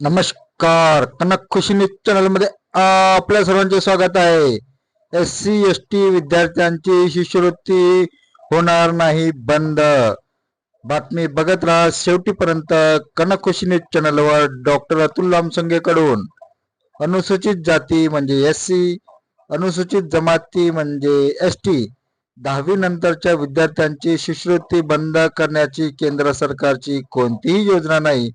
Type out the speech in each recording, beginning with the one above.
नमस्कार. कनक खुशी न्यूज चॅनलमध्ये आपल्या सर्वांचे स्वागत आहे. एस सी एस टी विद्यार्थ्यांची शिष्यवृत्ती होणार नाही बंद. बातमी बघत राहा शेवटीपर्यंत कनक खुशी न्यूज चॅनलवर डॉक्टर अतुल लामसंगे कडून अनुसूचित जाती म्हणजे एस सी अनुसूचित जमाती म्हणजे एस टी. दहावी नंतरच्या विद्यार्थ्यांची शिष्यवृत्ती बंद करण्याची केंद्र सरकारची कोणतीही योजना नाही.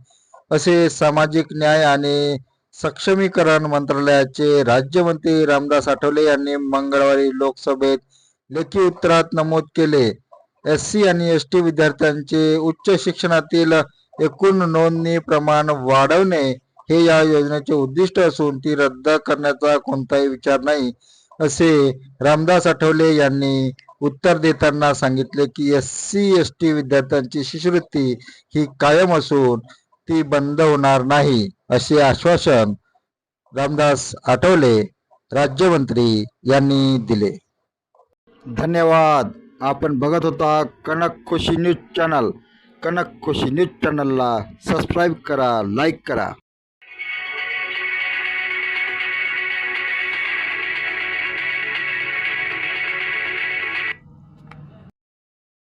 असे सामाजिक न्याय आणि सक्षमीकरण मंत्रालयाचे राज्यमंत्री रामदास आठवले यांनी मंगळवारी लोकसभेत लेखी उत्तरात नमूद केले. एस सी आणि एस टी विद्यार्थ्यांचे उच्च शिक्षणातील एकूण नोंदणी प्रमाण वाढवणे हे या योजनेचे उद्दिष्ट असून ती रद्द करण्याचा कोणताही विचार नाही असे रामदास आठवले यांनी उत्तर देताना सांगितले की एस सी एस टी विद्यार्थ्यांची शिष्यवृत्ती ही कायम असून ती बंद होणार नाही असे आश्वासन रामदास आठवले राज्यमंत्री यांनी दिले. धन्यवाद. आपण बघत होता Kanak Khushi news channel. Kanak Khushi news चॅनलला सबस्क्राईब करा लाईक करा.